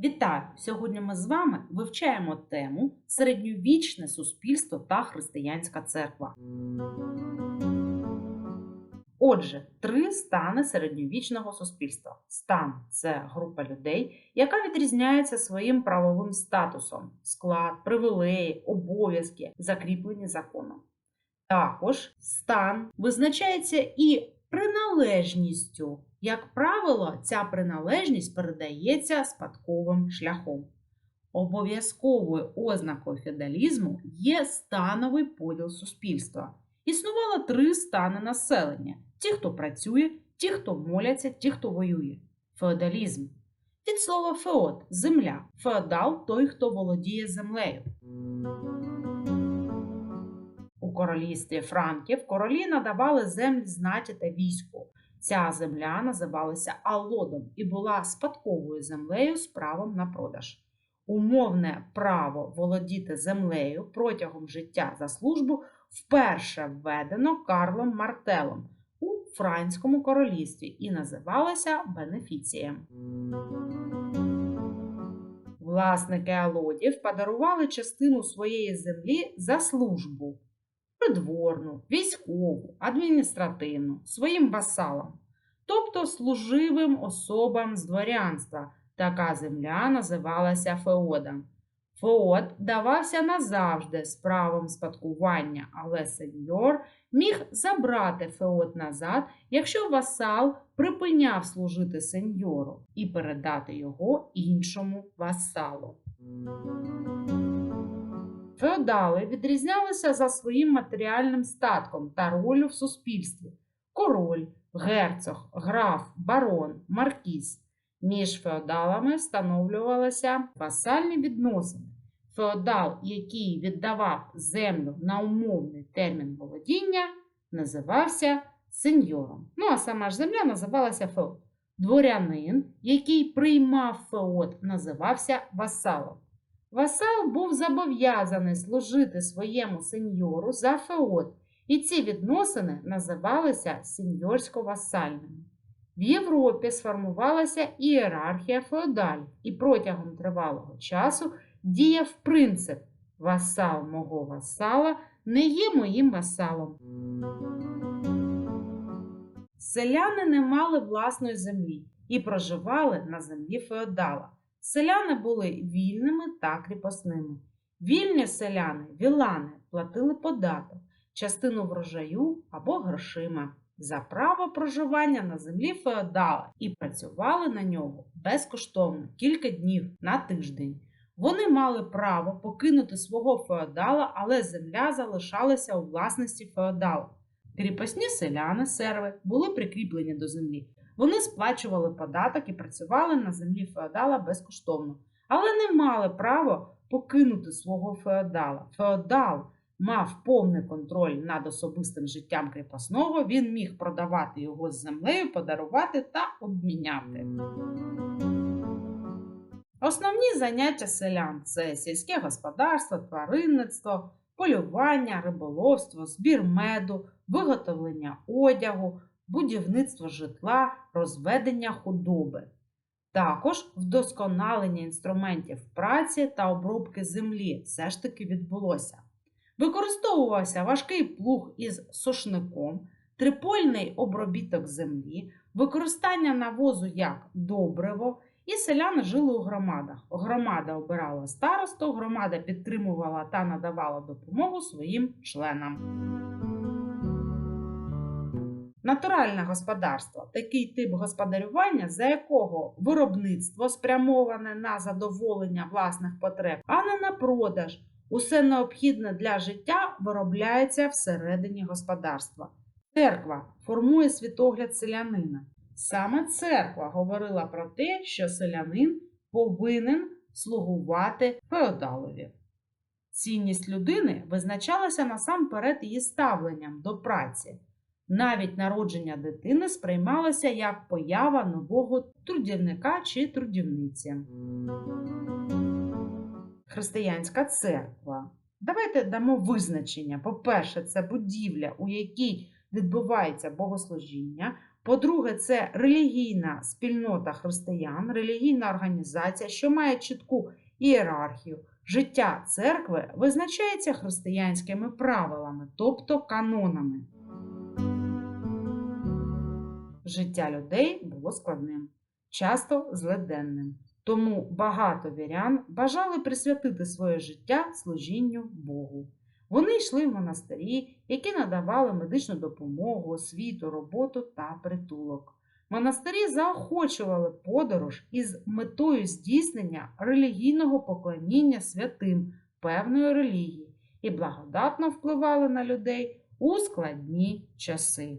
Вітаю! Сьогодні ми з вами вивчаємо тему середньовічне суспільство та християнська церква. Отже, три стани середньовічного суспільства. Стан це група людей, яка відрізняється своїм правовим статусом, склад, привілеї, обов'язки, закріплені законом. Також стан визначається і приналежністю. Як правило, ця приналежність передається спадковим шляхом. Обов'язковою ознакою феодалізму є становий поділ суспільства. Існувало три стани населення: ті, хто працює, ті, хто моляться, ті, хто воює. Феодалізм. Від слова феод земля. Феодал той, хто володіє землею. У королівстві Франків королі надавали землі знаті та війську. Ця земля називалася Алодом і була спадковою землею з правом на продаж. Умовне право володіти землею протягом життя за службу вперше введено Карлом Мартелом у Франському королівстві і називалося бенефіцієм. Власники Алодів подарували частину своєї землі за службу придворну, військову, адміністративну, своїм васалам, тобто служивим особам з дворянства. Така земля називалася феодом. Феод давався назавжди з правом спадкування, але сеньор міг забрати феод назад, якщо васал припиняв служити сеньору і передати його іншому васалу. Феодали відрізнялися за своїм матеріальним статком та роллю в суспільстві: король, герцог, граф, барон, маркіз. Між феодалами встановлювалися васальні відносини. Феодал, який віддавав землю на умовний термін володіння, називався сеньором. Ну, а сама ж земля називалася феод. Дворянин, який приймав феод, називався васалом. Васал був зобов'язаний служити своєму сеньору за феод, і ці відносини називалися сеньорсько-васальними. В Європі сформувалася ієрархія феодалів, і протягом тривалого часу діяв принцип васал мого васала не є моїм васалом. Селяни не мали власної землі і проживали на землі феодала. Селяни були вільними та кріпосними. Вільні селяни, вілани, платили податок, частину врожаю або грошима за право проживання на землі феодала і працювали на нього безкоштовно кілька днів на тиждень. Вони мали право покинути свого феодала, але земля залишалася у власності феодала. Кріпосні селяни, серви були прикріплені до землі. Вони сплачували податок і працювали на землі феодала безкоштовно, але не мали права покинути свого феодала. Феодал мав повний контроль над особистим життям кріпосного, він міг продавати його з землею, подарувати та обміняти. Основні заняття селян це сільське господарство, тваринництво, полювання, риболовство, збір меду, виготовлення одягу, будівництво житла, розведення худоби. Також вдосконалення інструментів праці та обробки землі все ж таки відбулося. Використовувався важкий плуг із сушником, трипольний обробіток землі, використання навозу як добриво, і селяни жили у громадах. Громада обирала старосту, громада підтримувала та надавала допомогу своїм членам. Натуральне господарство такий тип господарювання, за якого виробництво спрямоване на задоволення власних потреб, а не на продаж. Усе необхідне для життя виробляється всередині господарства. Церква формує світогляд селянина. Саме церква говорила про те, що селянин повинен слугувати феодалові. Цінність людини визначалася насамперед її ставленням до праці. Навіть народження дитини сприймалося як поява нового трудівника чи трудівниці. Християнська церква. Давайте дамо визначення. По-перше, це будівля, у якій відбувається богослужіння, По-друге, це релігійна спільнота християн, релігійна організація, що має чітку ієрархію. Життя церкви визначається християнськими правилами, тобто канонами. Життя людей було складним, часто злиденним. Тому багато вірян бажали присвятити своє життя служінню Богу. Вони йшли в монастирі, які надавали медичну допомогу, освіту, роботу та притулок. Монастирі заохочували подорож із метою здійснення релігійного поклоніння святим певної релігії і благодатно впливали на людей у складні часи.